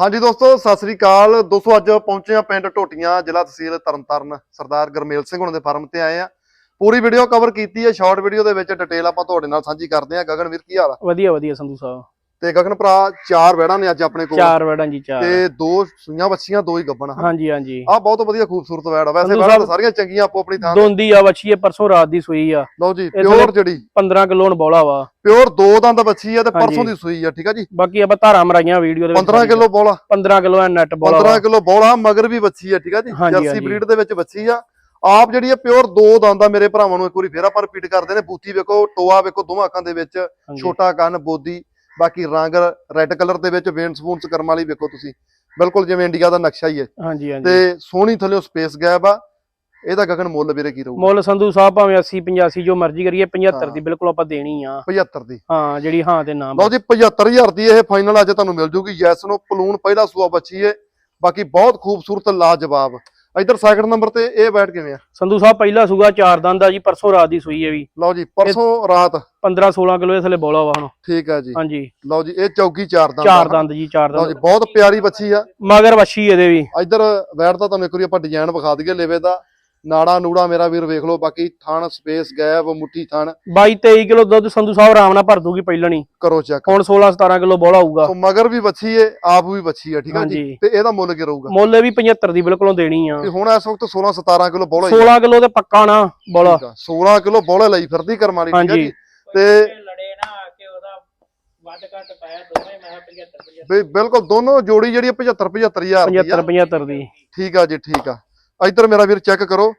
ਹਾਂਜੀ ਦੋਸਤੋ, ਸਤਿ ਸ੍ਰੀ ਅਕਾਲ। ਦੋਸਤੋ, ਅੱਜ ਪਹੁੰਚੇ ਆ ਪਿੰਡ ਟੋਟੀਆਂ ਜ਼ਿਲ੍ਹਾ ਤਹਿਸੀਲ ਤਰਨਤਾਰਨ। ਸਰਦਾਰ ਗਰਮੇਲ ਸਿੰਘ ਹੁਣਾਂ ਦੇ ਫਾਰਮ ਤੇ ਆਏ ਆ ਪੂਰੀ ਵੀਡੀਓ ਕਵਰ ਕੀਤੀ ਹੈ। ਸ਼ਾਰਟ ਵੀਡੀਓ ਦੇ ਵਿੱਚ ਡਿਟੇਲ ਆਪਾਂ ਤੁਹਾਡੇ ਨਾਲ ਸਾਂਝੀ ਕਰਦੇ ਆ ਗਗਨ ਵੀਰ ਕੀ ਹਾਲ ਆ? ਵਧੀਆ ਵਧੀਆ ਸੰਧੂ ਸਾਹਿਬ। ਤੇ ਗਗਨ ਭਰਾ ਚਾਰ ਵੈੜਾਂ ਨੇ ਅੱਜ ਆਪਣੇ ਕੋਲ। ਚਾਰ ਵੜਾਂ ਜੀ ਚਾਰ। ਤੇ ਦੋ ਸੂਈਆਂ ਬੱਚੀਆਂ ਦੋ ਹੀ ਗੱਬਣ ਹਾਂਜੀ ਹਾਂਜੀ। ਆ ਬਹੁਤ ਵਧੀਆ ਖੂਬਸੂਰਤ ਵੈੜ ਆ। ਵੈਸੇ ਵੈੜਾਂ ਸਾਰੀਆਂ ਚੰਗੀਆਂ ਆਪੋ ਆਪਣੀ ਥਾਂ। ਦੋਂਦੀ ਆ ਬੱਚੀ ਹੈ ਪਰਸੋਂ ਰਾਤ ਦੀ ਸੂਈ ਆ। ਲਓ ਜੀ ਇਹ ਪਿਓਰ ਜਿਹੜੀ। 15 ਕਿਲੋ ਹੁਣ ਬੋਲਾ ਵਾ। ਪਿਓਰ ਦੋ ਦੰਦ ਬੱਚੀ ਆ ਤੇ। ਪਰਸੋਂ ਦੀ ਸੂਈ ਆ ਠੀਕ ਆ ਜੀ? ਬਾਕੀ ਆਪਾਂ ਧਾਰਾਂ ਮਰਾਈਆਂ ਵੀਡੀਓ ਦੇ ਵਿੱਚ 15 ਕਿਲੋ ਬੋਲਾ। 15 ਕਿਲੋ ਐ ਨੈਟ ਬੋਲਾ 15 ਕਿਲੋ ਬੋਲਾ ਮਗਰ ਵੀ ਬੱਚੀ ਆ ਠੀਕ ਆ ਜੀ? ਜਰਸੀ। ਬਰੀਡ ਦੇ ਵਿੱਚ ਬੱਚੀ ਆ। ਆਪ ਜਿਹੜੀ ਆ ਪਿਓਰ ਦੋ ਦੰਦ ਆ ਮੇਰੇ ਭਰਾਵਾਂ ਨੂੰ ਇੱਕ ਵਾਰੀ ਫੇਰ ਆਪਾਂ ਰਿਪੀਟ ਕਰਦੇ ਨੇ। ਬੂਥੀ ਵੇਖੋ ਟੋਆ ਵੇਖੋ ਦੋਵਾਂ ਅੱਖਾਂ ਦੇ ਵਿੱਚ। ਛੋਟਾ ਕੰਨ ਬੋਦੀ। ਬਾਕੀ ਰੰਗ ਰੈੱਡ ਕਲਰ ਦੇ ਵਿੱਚ ਵੇਨ ਸਪੂਨਸ ਕਰਮ ਵਾਲੀ ਵੇਖੋ ਤੁਸੀਂ। ਬਿਲਕੁਲ ਜਿਵੇਂ ਇੰਡੀਆ ਦਾ ਨਕਸ਼ਾ ਹੀ ਹੈ। ਹਾਂਜੀ ਹਾਂਜੀ। ਤੇ ਸੋਹਣੀ ਥੱਲੇ ਸਪੇਸ ਗੈਪ ਆ। ਇਹਦਾ ਗਗਨ ਮੁੱਲ ਵੀਰੇ ਕੀ ਰਹੂਗਾ? ਮੁੱਲ ਸੰਧੂ ਸਾਹਿਬ ਭਾਵੇਂ 80 85 ਜੋ ਮਰਜ਼ੀ ਕਰੀਏ 75 ਹਾਂ। ਦੀ ਬਿਲਕੁਲ ਆਪਾਂ ਦੇਣੀ ਆ। 75 ਦੀ। ਹਾਂ ਜਿਹੜੀ ਹਾਂ ਤੇ ਨਾ ਲਓ ਜੀ 75000 ਦੀ ਇਹ ਫਾਈਨਲ ਅੱਜ ਤੁਹਾਨੂੰ ਮਿਲ ਜੂਗੀ। ਯੈਸ ਨੂੰ ਪਲੂਨ ਪਹਿਲਾ ਸੂਆ ਬੱਚੀ ਏ। ਬਾਕੀ ਬਹੁਤ ਖੂਬਸੂਰਤ ਲਾਜਵਾਬ। ਇਧਰ ਸੈਕਿੰਡ ਨੰਬਰ ਤੇ ਇਹ ਬੈਠ ਕਿਵੇਂ ਆ? ਸੰਧੂ ਸਾਹਿਬ ਪਹਿਲਾ ਸੂਗਾ ਚਾਰ ਦੰਦ ਦਾ ਜੀ ਪਰਸੋਂ ਰਾਤ ਦੀ ਸੂਈ ਹੈ ਵੀ। ਲਓ ਜੀ ਪਰਸੋਂ ਰਾਤ। 15 16 ਕਿਲੋ ਇਸ ਥਲੇ ਬੋਲਾ ਵਾ ਹੁਣ। ਠੀਕ ਆ ਜੀ। ਹਾਂਜੀ। ਲਓ ਜੀ ਇਹ ਚੌਕੀ ਚਾਰ ਦੰਦ ਚਾਰ। ਦੰਦ ਜੀ ਚਾਰ ਲਓ ਜੀ ਦੰਦ ਬਹੁਤ ਪਿਆਰੀ ਬੱਚੀ ਆ। ਮਗਰ ਵੱਛੀ ਇਹਦੇ ਵੀ। ਇਧਰ ਬੈਠ ਤਾਂ ਤੁਹਾਨੂੰ ਇੱਕ ਵਾਰੀ ਆਪਾਂ ਡਿਜ਼ਾਈਨ ਵਿਖਾ ਦਈਏ ਲੇਵੇ ਦਾ। ਨਾੜਾ ਨੂੜਾ ਮੇਰਾ ਵੀਰ ਵੇਖ ਲਓ ਬਾਕੀ ਥਣ ਸਪੇਸ ਗੈਪ ਮੁੱਠੀ ਥਣ। 22 23 ਕਿਲੋ ਦੁੱਧ ਸੰਧੂ ਸਾਹਿਬ ਆਰਾਮ ਨਾਲ ਭਰ ਦੂਗੀ ਪਹਿਲਣੀ। ਕਰੋ ਚੈੱਕ ਹੁਣ 16 17 ਕਿਲੋ ਬੋਲਾ ਹੋਊਗਾ ਸੋ ਮਗਰ ਵੀ ਬੱਚੀ ਏ ਆਪ ਵੀ ਬੱਚੀ ਆ ਠੀਕ ਆ ਜੀ? ਹਾਂਜੀ। ਤੇ ਇਹਦਾ ਮੁੱਲ ਕੀ ਰਹੂਗਾ? ਮੁੱਲ ਵੀ 75 ਦੀ ਬਿਲਕੁਲੋਂ ਦੇਣੀ ਆ। ਤੇ ਹੁਣ ਇਸ ਵਕਤ 16 17 ਕਿਲੋ ਬੋਲਾ 16 ਕਿਲੋ ਤੇ ਪੱਕਾ ਨਾ ਬੋਲਾ। 16 ਕਿਲੋ ਬੋਲੇ ਲਈ ਫਿਰਦੀ ਕਰਮ ਵਾਲੀ ਠੀਕ ਆ ਹਾਂਜੀ। ਜੀ ਤੇ ਲੜੇ ਨਾ ਆ ਕੇ ਉਹਦਾ ਵੱਧ ਘੱਟ ਪਾਇਆ ਦੋਵੇਂ ਮੈਂ 75 75 ਵੀ ਬਿਲਕੁਲ ਦੋਨੋਂ ਜੋੜੀ ਜਿਹੜੀ ਆ 75 75000 ਦੀ 75 ਆ 75 ਦੀ। ਠੀਕ ਆ ਜੀ ਠੀਕ ਆ। ਇੱਧਰ ਮੇਰਾ ਵੀਰ ਚੈੱਕ ਕਰੋ।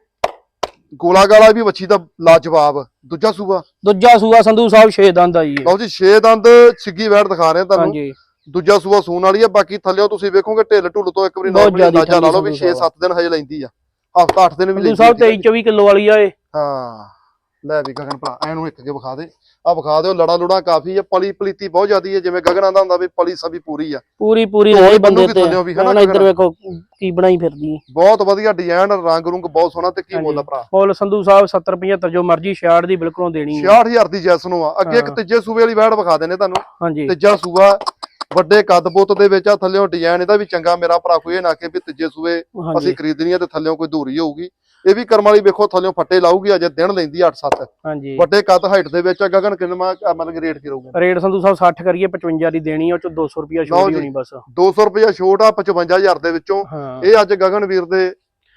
ਗੋਲਾ ਗਾਲਾ ਵੀ ਵੱਛੀ ਦਾ ਲਾਜਵਾਬ। ਦੂਜਾ ਸੂਬਾ? ਦੂਜਾ ਸੂਆ ਸੰਧੂ ਸਾਹਿਬ 6 ਦੰਦ ਆਈ ਹੈ ਲਓ ਜੀ 6 ਦੰਦ ਛਿੱਗੀ ਵੈੜ ਦਿਖਾ ਰਹੇ ਆ ਤੁਹਾਨੂੰ। ਹਾਂਜੀ। ਦੂਜਾ ਸੂਆ ਸੂਣ ਵਾਲੀ ਆ ਬਾਕੀ ਥੱਲਿਓ ਤੁਸੀਂ ਵੇਖੋਗੇ ਢਿੱਲ ਢੁੱਲ ਤੋਂ ਇੱਕ ਵਾਰੀ ਜ਼ਿਆਦਾ ਅੰਦਾਜ਼ਾ ਲਾ ਲਓ ਵੀ ਠੰਡੀ 6-7 ਦਿਨ ਹਜੇ ਲੈਂਦੀ ਆ। ਹਫਤਾ 8 ਦਿਨ ਵੀ ਸੰਧੂ ਲੈਂਦੀ ਸਾਹਿਬ ਆ, 23 24 ਕਿਲੋ ਵਾਲੀ ਆ ਇਹ। ਹਾਂ। ਲੈ ਵੀ ਗਗਨ ਭਰਾ ਐਨੂੰ ਇੱਕ ਕੇ ਵਿਖਾ ਦੇ। ਆ ਵਿਖਾ ਦਿਓ ਲੜਾ ਲੁੜਾ ਕਾਫੀ ਹੈ ਪਲੀ ਪਲੀਤੀ ਬਹੁਤ ਜ਼ਿਆਦੀ ਹੈ ਜਿਵੇਂ ਗਗਨ ਆਂਦਾ ਹੁੰਦਾ ਵੀ ਪਲੀ ਸਭੀ ਪੂਰੀ ਆ। ਪੂਰੀ ਪੂਰੀ ਬੰਦੂਕ ਬੰਦੇ ਹੀ ਤੇ ਹੁਣ ਇੱਧਰ? ਵੇਖੋ ਕੀ ਬਣਾਈ ਫਿਰਦੀ ਬਹੁਤ ਵਧੀਆ ਡਿਜ਼ਾਈਨ ਰੰਗ ਰੁੰਗ ਬਹੁਤ ਸੋਹਣਾ ਤੇ ਕੀ ਮੁੱਲ ਆ ਭਰਾ? ਮੁੱਲ ਸੰਧੂ ਸਾਹਿਬ 70 75 ਜੋ ਮਰਜ਼ੀ 66 ਦੀ ਬਿਲਕੁਲੋਂ ਦੇਣੀ ਆ। 66000 ਦੀ ਜੈਸ ਨੂੰ ਆ। ਅੱਗੇ ਇੱਕ ਹਾਂ। ਤੀਜੇ ਸੂਬੇ ਵਾਲੀ ਵੈੜ ਵਿਖਾ ਦੇਣੇ ਤੁਹਾਨੂੰ। ਹਾਂਜੀ। ਤੀਜਾ ਸੂਆ ਵੱਡੇ ਕੱਦ ਬੁੱਤ ਦੇ ਵਿੱਚ ਆ ਥੱਲਿਓਂ ਡਿਜ਼ਾਈਨ ਇਹਦਾ ਵੀ ਚੰਗਾ ਮੇਰਾ ਭਰਾ ਕੋਈ ਇਹ ਨਾ ਕਿ ਵੀ ਤੀਜੇ ਸੂਏ ਅਸੀਂ ਖਰੀਦਣੀ ਆ ਤੇ ਥੱਲਿਓਂ ਕੋਈ ਧੂਰੀ ਹੋਊਗੀ। ਇਹ ਵੀ ਕਰਮ ਵਾਲੀ ਵੇਖੋ ਥੱਲਿਓਂ ਫੱਟੇ ਲਾਊਗੀ ਅਜੇ ਦਿਨ ਲੈਂਦੀ 8-7 ਹਾਂਜੀ। ਵੱਡੇ ਕੱਦ ਹਾਈਟ ਦੇ ਵਿੱਚ ਗਗਨ ਕਿੰਨਾ ਮਤਲਬ ਰੇਟ ਕੀ ਰਹੂਗਾ? ਰੇਟ ਸੰਧੂ ਸਾਹਿਬ 60 ਕਰੀਏ 55 ਦੀ ਦੇਣੀ ਉਹ ਚ 200 ਰੁਪਿਆ ਛੋਟੀ। ਹੋਣੀ ਬਸ। 200 ਰੁਪਏ ਛੋਟ ਆ 55000 ਦੇ ਵਿੱਚੋਂ। ਇਹ ਅੱਜ ਗਗਨ ਵੀਰ ਦੇ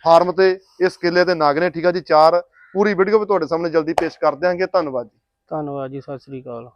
ਫਾਰਮ ਤੇ ਇਸ ਕਿੱਲੇ ਤੇ ਨਾਗ ਨੇ ਠੀਕ ਆ ਜੀ ਚਾਰ। ਪੂਰੀ ਵੀਡੀਓ ਵੀ ਤੁਹਾਡੇ ਸਾਹਮਣੇ ਜਲਦੀ ਪੇਸ਼ ਕਰ ਦਿਆਂਗੇ। ਧੰਨਵਾਦ ਜੀ। ਧੰਨਵਾਦ ਜੀ ਸਤਿ ਸ੍ਰੀ ਅਕਾਲ।